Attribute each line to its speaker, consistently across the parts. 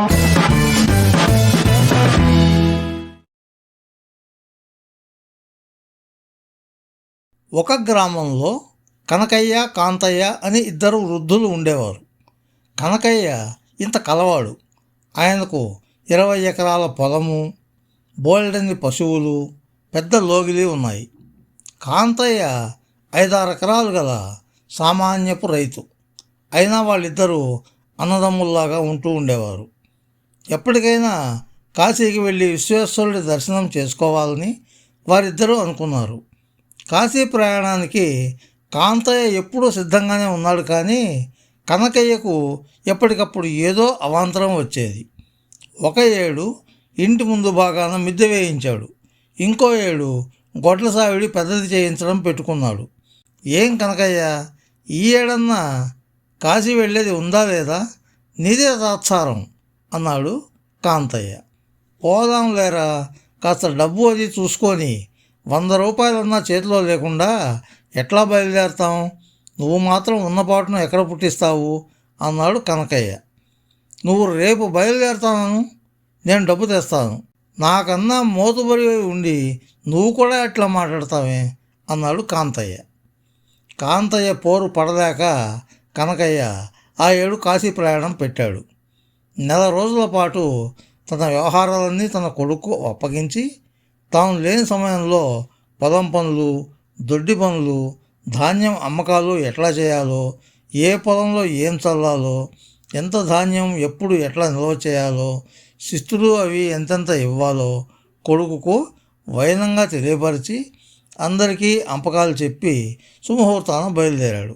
Speaker 1: ఒక గ్రామంలో కనకయ్య కాంతయ్య అని ఇద్దరు వృద్ధులు ఉండేవారు. కనకయ్య ఇంత కలవాడు. ఆయనకు ఇరవై ఎకరాల పొలము బోల్డని పశువులు పెద్ద లోగిలి ఉన్నాయి. కాంతయ్య ఐదారు ఎకరాలు గల సామాన్యపు రైతు. అయినా వాళ్ళిద్దరూ అన్నదమ్ముల్లాగా ఉంటూ ఉండేవారు. ఎప్పటికైనా కాశీకి వెళ్ళి విశ్వేశ్వరుడి దర్శనం చేసుకోవాలని వారిద్దరూ అనుకున్నారు. కాశీ ప్రయాణానికి కాంతయ్య ఎప్పుడూ సిద్ధంగానే ఉన్నాడు కానీ కనకయ్యకు ఎప్పటికప్పుడు ఏదో అవాంతరం వచ్చేది. ఒక ఏడు ఇంటి ముందు భాగాన మిద్దె వేయించాడు. ఇంకో ఏడు గొడ్ల సావిడి పెద్దది చేయించడం పెట్టుకున్నాడు. ఏం కనకయ్య ఈ ఏడన్నా కాశీ వెళ్ళేది ఉందా లేదా? నీదే తాత్సారం. అన్నాడు కాంతయ్య. పోదాం లేరా కాస్త డబ్బు అది చూసుకొని వంద రూపాయలన్నా చేతిలో లేకుండా ఎట్లా బయలుదేరతాం? నువ్వు మాత్రం ఉన్నపాటును ఎక్కడ పుట్టిస్తావు? అన్నాడు కనకయ్య. నువ్వు రేపు బయలుదేరుతాను నేను డబ్బు తెస్తాను. నాకన్నా మోతుబరి ఉండి నువ్వు కూడా ఎట్లా మాట్లాడతావే అన్నాడు కాంతయ్య. కాంతయ్య పోరు పడలేక కనకయ్య ఆ ఏడు కాశీ ప్రయాణం పెట్టాడు. నెల రోజుల పాటు తన వ్యవహారాలన్నీ తన కొడుకు అప్పగించి తాను లేని సమయంలో పొలం పనులు దొడ్డి పనులు ధాన్యం అమ్మకాలు ఎట్లా చేయాలో ఏ పొలంలో ఏం చల్లాలో ఎంత ధాన్యం ఎప్పుడు ఎట్లా నిల్వ చేయాలో శిస్తులు అవి ఎంతెంత ఇవ్వాలో కొడుకుకు వైనంగా తెలియపరిచి అందరికీ అంపకాలు చెప్పి సుముహూర్తాన బయలుదేరాడు.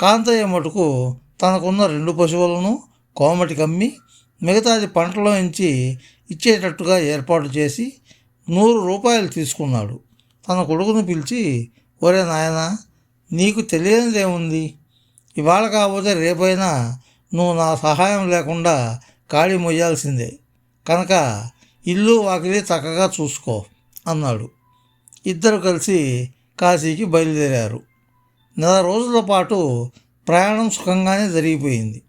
Speaker 1: కాంతయ్య మటుకు తనకున్న రెండు పశువులను కోమటి కమ్మి మిగతాది పంటలో నుంచి ఇచ్చేటట్టుగా ఏర్పాటు చేసి నూరు రూపాయలు తీసుకున్నాడు. తన కొడుకును పిలిచి ఒరే నాయన నీకు తెలియనిదేముంది? ఇవాళ కాకపోతే రేపైనా నువ్వు నా సహాయం లేకుండా ఖాళీ మొయ్యాల్సిందే. కనుక ఇల్లు వాకిలి చక్కగా చూసుకో అన్నాడు. ఇద్దరు కలిసి కాశీకి బయలుదేరారు. నెల రోజుల పాటు ప్రయాణం సుఖంగానే జరిగిపోయింది.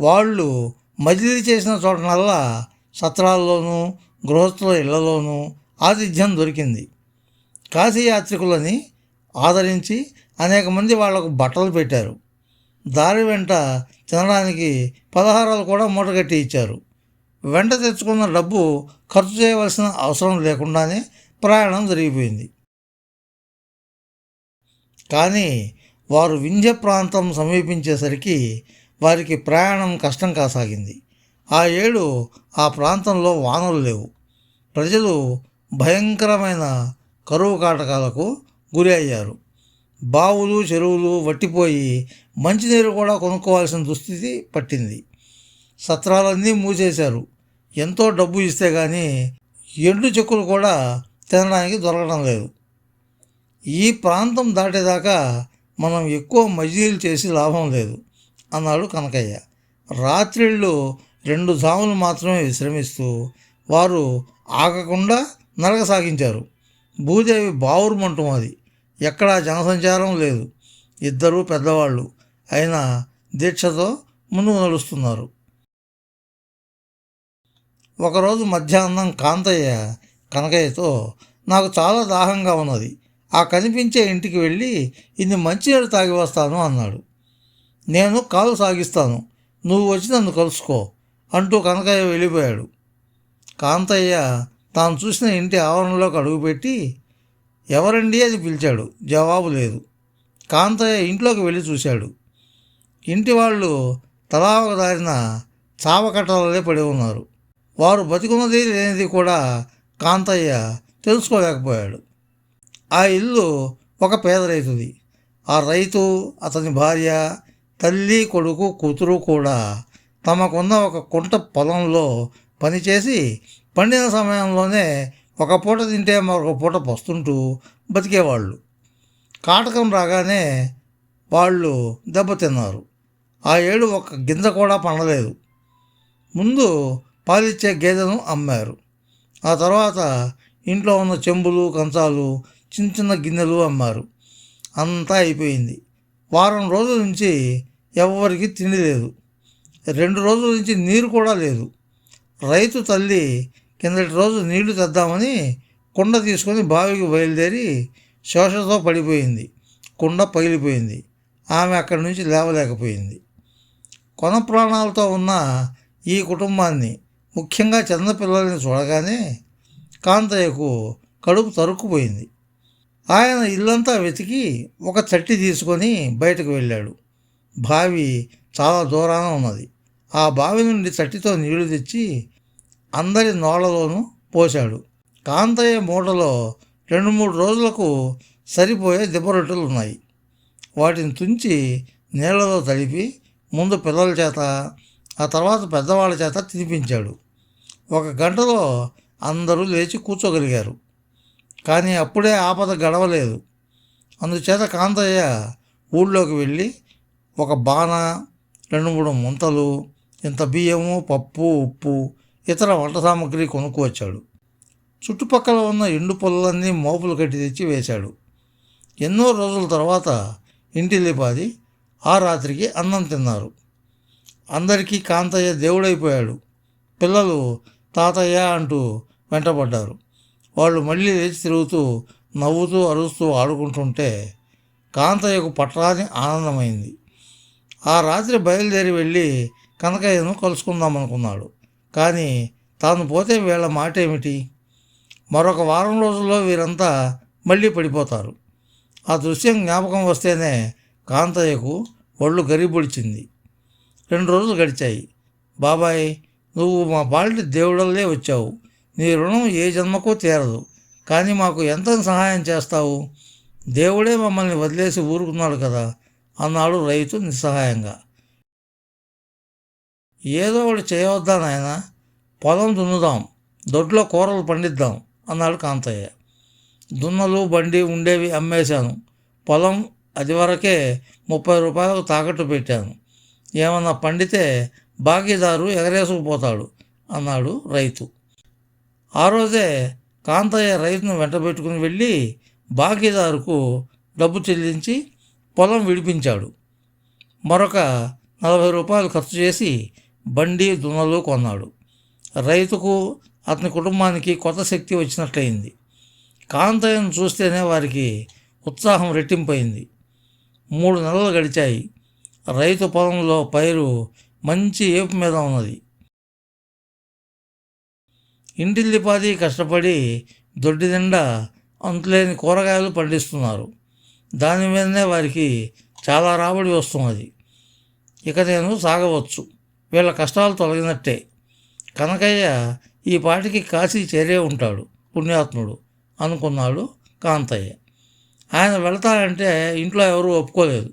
Speaker 1: వాళ్ళు మజిలీ చేసిన చోటనల్లా సత్రాల్లోనూ గృహస్థుల ఇళ్ళలోనూ ఆతిథ్యం దొరికింది. కాశీ యాత్రికులని ఆదరించి అనేక మంది వాళ్ళకు బట్టలు పెట్టారు. దారి వెంట తినడానికి పలహారాలు కూడా మూటగట్టి ఇచ్చారు. వెంట తెచ్చుకున్న డబ్బు ఖర్చు చేయవలసిన అవసరం లేకుండానే ప్రయాణం జరిగిపోయింది. కానీ వారు వింధ్య ప్రాంతం సమీపించేసరికి వారికి ప్రయాణం కష్టం కాసాగింది. ఆ ఏడు ఆ ప్రాంతంలో వానలు లేవు. ప్రజలు భయంకరమైన కరువు కాటకాలకు గురి అయ్యారు. బావులు చెరువులు వట్టిపోయి మంచినీరు కూడా కొనుక్కోవాల్సిన దుస్థితి పట్టింది. సత్రాలన్నీ మూసేశారు. ఎంతో డబ్బు ఇస్తే కానీ ఎండు చెక్కులు కూడా తినడానికి దొరకడం లేదు. ఈ ప్రాంతం దాటేదాకా మనం ఎక్కువ మజిలీలు చేసి లాభం లేదు. అన్నాడు కనకయ్య. రాత్రిళ్ళు రెండు జాములు మాత్రమే విశ్రమిస్తూ వారు ఆగకుండా నడక సాగించారు భూదేవి బావురుమంటం అది ఎక్కడా జనసంచారం లేదు. ఇద్దరు పెద్దవాళ్ళు. అయినా దీక్షతో ముందుకు నడుస్తున్నారు. ఒకరోజు మధ్యాహ్నం కాంతయ్య కనకయ్యతో నాకు చాలా దాహంగా ఉన్నది. ఆ కనిపించే ఇంటికి వెళ్ళి ఇన్ని మంచినీళ్ళు తాగి వస్తాను అన్నాడు. నేను కాలు సాగిస్తాను. నువ్వు వచ్చి నన్ను కలుసుకో అంటూ కనకయ్య వెళ్ళిపోయాడు. కాంతయ్య తాను చూసిన ఇంటి ఆవరణలోకి అడుగుపెట్టి ఎవరండి? అని పిలిచాడు. జవాబు లేదు. కాంతయ్య ఇంట్లోకి వెళ్ళి చూశాడు. ఇంటి వాళ్ళు తలా ఒక దారిన చావకట్టలే పడి ఉన్నారు. వారు బతికున్నది లేనిది కూడా కాంతయ్య తెలుసుకోలేకపోయాడు. ఆ ఇల్లు ఒక పేద రైతుది. ఆ రైతు అతని భార్య తల్లి కొడుకు కూతురు కూడా తమకున్న ఒక కుంట పొలంలో పనిచేసి పండిన సమయంలోనే ఒక పూట తింటే మరొక పూట పస్తుంటూ బతికేవాళ్ళు. కాటకం రాగానే వాళ్ళు దెబ్బతిన్నారు ఆ ఏడు ఒక గింజ కూడా పండలేదు. ముందు పాలిచ్చే గేదెను అమ్మారు. ఆ తర్వాత ఇంట్లో ఉన్న చెంబులు కంచాలు చిన్న చిన్న గిన్నెలు అమ్మారు. అంతా అయిపోయింది. వారం రోజుల నుంచి ఎవరికి తిండి లేదు. రెండు రోజుల నుంచి నీరు కూడా లేదు. రైతు తల్లి కిందటి రోజు నీళ్ళు తెద్దామని కుండ తీసుకొని బావికి బయలుదేరి శోషతో పడిపోయింది. కుండ పగిలిపోయింది. ఆమె అక్కడి నుంచి లేవలేకపోయింది. కొన ప్రాణాలతో ఉన్న ఈ కుటుంబాన్ని ముఖ్యంగా చిన్నపిల్లల్ని చూడగానే కాంతయ్యకు కడుపు తరుక్కుపోయింది. ఆయన ఇల్లంతా వెతికి ఒక తట్టి తీసుకొని బయటకు వెళ్ళాడు. బావి చాలా దూరాన ఉన్నది. ఆ బావి నుండి తట్టితో నీళ్ళు తెచ్చి అందరి నోళ్ళలోనూ పోశాడు. కాంతయ్య మూటలో రెండు మూడు రోజులకు సరిపోయే దిబ్బరొట్టెలు ఉన్నాయి. వాటిని తుంచి నీళ్ళలో తడిపి ముందు పిల్లల చేత ఆ తర్వాత పెద్దవాళ్ళ చేత తినిపించాడు. ఒక గంటలో అందరూ లేచి కూర్చోగలిగారు. కానీ అప్పుడే ఆపద గడవలేదు. అందుచేత కాంతయ్య ఊళ్ళోకి వెళ్ళి ఒక బాణ రెండు మూడు ముంతలు ఇంత బియ్యము పప్పు ఉప్పు ఇతర వంట సామాగ్రి కొనుక్కు చుట్టుపక్కల ఉన్న ఎండు పొలలన్నీ మోపులు కట్టి తెచ్చి వేశాడు. ఎన్నో రోజుల తర్వాత ఇంటిల్లిపాది ఆ రాత్రికి అన్నం తిన్నారు. అందరికీ కాంతయ్య దేవుడైపోయాడు. పిల్లలు తాతయ్య అంటూ వెంటబడ్డారు. వాళ్ళు మళ్ళీ లేచి తిరుగుతూ నవ్వుతూ అరుస్తూ ఆడుకుంటుంటే కాంతయ్యకు పట్టరాని ఆనందమైంది. ఆ రాత్రి బయలుదేరి వెళ్ళి కనకయ్యను కలుసుకుందాం అనుకున్నాడు కానీ తాను పోతే వీళ్ళ మాట ఏమిటి మరొక వారం రోజుల్లో వీరంతా మళ్ళీ పడిపోతారు. ఆ దృశ్యం జ్ఞాపకం వస్తేనే కాంతయ్యకు ఒళ్ళు గరిబొడిచింది. రెండు రోజులు గడిచాయి. బాబాయ్ నువ్వు మా పాలిటి దేవుడల్లే వచ్చావు. నీ రుణం ఏ జన్మకు తీరదు. కానీ మాకు ఎంత సహాయం చేస్తావు? దేవుడే మమ్మల్ని వదిలేసి ఊరుకున్నాడు కదా. అన్నాడు రైతు నిస్సహాయంగా. ఏదో ఒకటి చేయవద్దా నాయన? పొలం దున్నుదాం. దొడ్లో కూరలు పండిద్దాం అన్నాడు కాంతయ్య. దున్నలు బండి ఉండేవి అమ్మేశాను. పొలం అది వరకే ముప్పై రూపాయలకు తాకట్టు పెట్టాను. ఏమన్నా పండితే బాకీదారు ఎగరేసుకుపోతాడు అన్నాడు రైతు. ఆ రోజే కాంతయ్య రైతును వెంటబెట్టుకుని వెళ్ళి బాకీదారుకు డబ్బు చెల్లించి పొలం విడిపించాడు. మరొక నలభై రూపాయలు ఖర్చు చేసి బండి దున్నలు కొన్నాడు. రైతుకు అతని కుటుంబానికి కొత్త శక్తి వచ్చినట్లయింది. కాంతయ్యను చూస్తేనే వారికి ఉత్సాహం రెట్టింపైంది మూడు నెలలు గడిచాయి. రైతు పొలంలో పైరు మంచి ఏపు మీద ఉన్నది. ఇంటిల్లిపాది కష్టపడి దొడ్డి నిండా అంతులేని కూరగాయలు పండిస్తున్నారు. దాని మీదనే వారికి చాలా రాబడి వస్తున్నది ఇక నేను సాగవచ్చు. వీళ్ళ కష్టాలు తొలగినట్టే. కనకయ్య ఈ పాటికి కాశీ చేరే ఉంటాడు పుణ్యాత్ముడు అనుకున్నాడు కాంతయ్య. ఆయన వెళతాడంటే ఇంట్లో ఎవరూ ఒప్పుకోలేదు.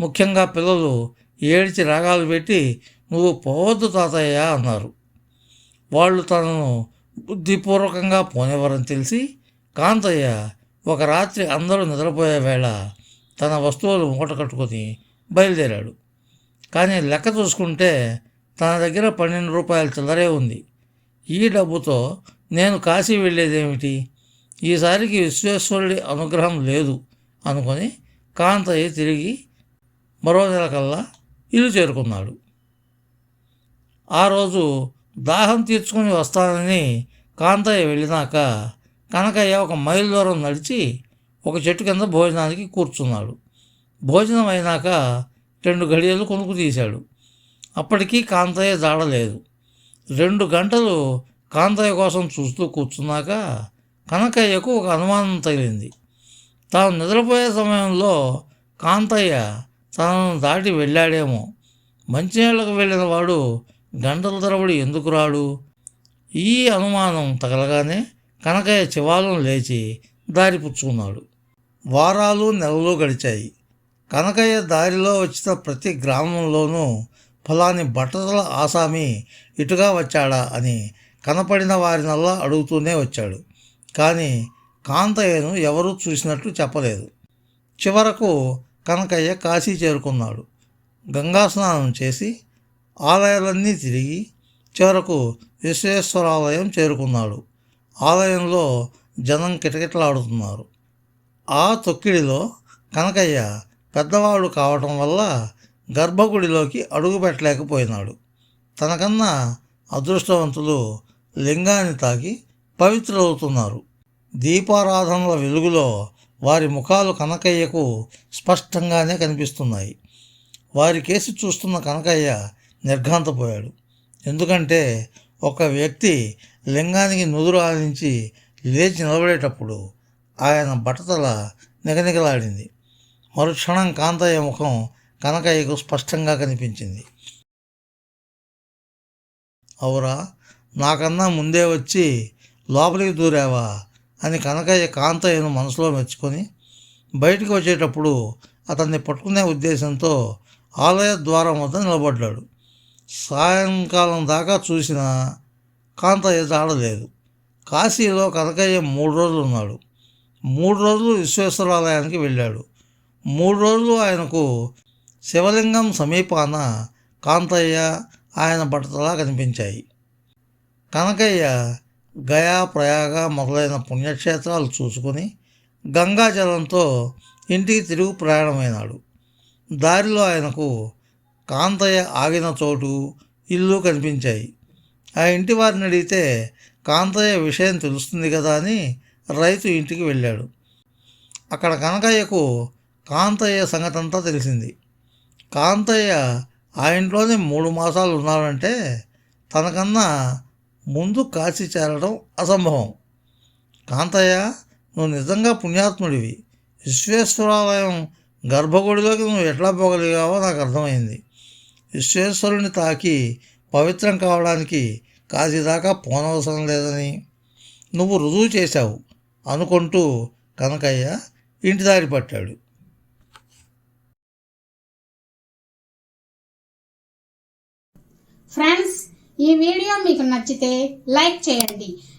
Speaker 1: ముఖ్యంగా పిల్లలు ఏడిచి రాగాలు పెట్టి నువ్వు పోవద్దు తాతయ్య అన్నారు. వాళ్ళు తనను బుద్ధిపూర్వకంగా పోనివ్వరని తెలిసి కాంతయ్య ఒక రాత్రి అందరూ నిద్రపోయే వేళ తన వస్తువులు మూట కట్టుకొని బయలుదేరాడు. కానీ లెక్క చూసుకుంటే తన దగ్గర పన్నెండు రూపాయల చిల్లరే ఉంది. ఈ డబ్బుతో నేను కాశీ వెళ్ళేదేమిటి? ఈసారికి విశ్వేశ్వరుడి అనుగ్రహం లేదు అనుకొని కాంతయ్య తిరిగి మరో నెల కల్లా ఇల్లు చేరుకున్నాడు. ఆ రోజు దాహం తీర్చుకుని వస్తానని కాంతయ్య వెళ్ళినాక కనకయ్య ఒక మైలు దూరం నడిచి ఒక చెట్టు కింద భోజనానికి కూర్చున్నాడు. భోజనం అయినాక రెండు గడియలు కొనుక్కు తీశాడు. అప్పటికీ కాంతయ్య జాడలేదు. రెండు గంటలు కాంతయ్య కోసం చూస్తూ కూర్చున్నాక కనకయ్యకు ఒక అనుమానం తగిలింది. తాను నిద్రపోయే సమయంలో కాంతయ్య తనను దాటి వెళ్ళాడేమో. మంచినీళ్ళకు వెళ్ళిన వాడు గంటల తరబడి ఎందుకు రాడు? ఈ అనుమానం తగలగానే కనకయ్య చివాలను లేచి దారి పుచ్చుకున్నాడు. వారాలు నెలలు గడిచాయి. కనకయ్య దారిలో వచ్చిన ప్రతి గ్రామంలోనూ ఫలాని బట్టతల ఆసామి ఇటుగా వచ్చాడా అని కనపడిన వారినల్లా అడుగుతూనే వచ్చాడు. కానీ కాంతయ్యను ఎవరూ చూసినట్లు చెప్పలేదు. చివరకు కనకయ్య కాశీ చేరుకున్నాడు. గంగా స్నానం చేసి ఆలయాలన్నీ తిరిగి చివరకు విశ్వేశ్వరాలయం చేరుకున్నాడు. ఆలయంలో జనం కిటకిటలాడుతున్నారు. ఆ తొక్కిడిలో కనకయ్య పెద్దవాడు కావటం వల్ల గర్భగుడిలోకి అడుగు పెట్టలేకపోయినాడు. తనకన్నా అదృష్టవంతులు లింగాన్ని తాకి పవిత్రులవుతున్నారు. దీపారాధనల వెలుగులో వారి ముఖాలు కనకయ్యకు స్పష్టంగానే కనిపిస్తున్నాయి. వారి కేసు చూస్తున్న కనకయ్య నిర్ఘాంతపోయాడు. ఎందుకంటే ఒక వ్యక్తి లింగానికి నుదురు ఆనించి లేచి నిలబడేటప్పుడు ఆయన బట్టతల నిగనిగలాడింది. మరుక్షణం కాంతయ్య ముఖం కనకయ్యకు స్పష్టంగా కనిపించింది. అవురా నాకన్నా ముందే వచ్చి లోపలికి దూరావా? అని కనకయ్య కాంతయ్యను మనసులో మెచ్చుకొని బయటికి వచ్చేటప్పుడు అతన్ని పట్టుకునే ఉద్దేశంతో ఆలయ ద్వారం వద్ద నిలబడ్డాడు. సాయంకాలం దాకా చూసినా కాంతయ్య జాడలేదు కాశీలో కనకయ్య మూడు రోజులు ఉన్నాడు. మూడు రోజులు విశ్వేశ్వరాలయానికి వెళ్ళాడు. మూడు రోజులు ఆయనకు శివలింగం సమీపాన కాంతయ్య ఆయన బట్టతలా కనిపించాయి. కనకయ్య గయా ప్రయాగ మొదలైన పుణ్యక్షేత్రాలు చూసుకుని గంగాజలంతో ఇంటికి తిరుగు ప్రయాణమైనాడు. దారిలో ఆయనకు కాంతయ్య ఆగిన చోటు ఇల్లు కనిపించాయి. ఆ ఇంటి వారిని అడిగితే కాంతయ్య విషయం తెలుస్తుంది కదా అని రైతు ఇంటికి వెళ్ళాడు. అక్కడ కనకయ్యకు కాంతయ్య సంగతంతా తెలిసింది. కాంతయ్య ఆ ఇంట్లోనే మూడు మాసాలు ఉన్నాడంటే తనకన్నా ముందు కాశీ చేరడం అసంభవం. కాంతయ్య నువ్వు నిజంగా పుణ్యాత్ముడివి. విశ్వేశ్వరాలయం గర్భగుడిలోకి నువ్వు ఎట్లా పోగలిగావో నాకు అర్థమైంది. విశ్వేశ్వరుని తాకి పవిత్రం కావడానికి కాశీ దాకా పోనవసరం లేదని నువ్వు రుజువు చేశావు అనుకుంటూ కనకయ్య ఇంటి దారి పట్టాడు.
Speaker 2: ఫ్రెండ్స్ ఈ వీడియో మీకు నచ్చితే లైక్ చేయండి.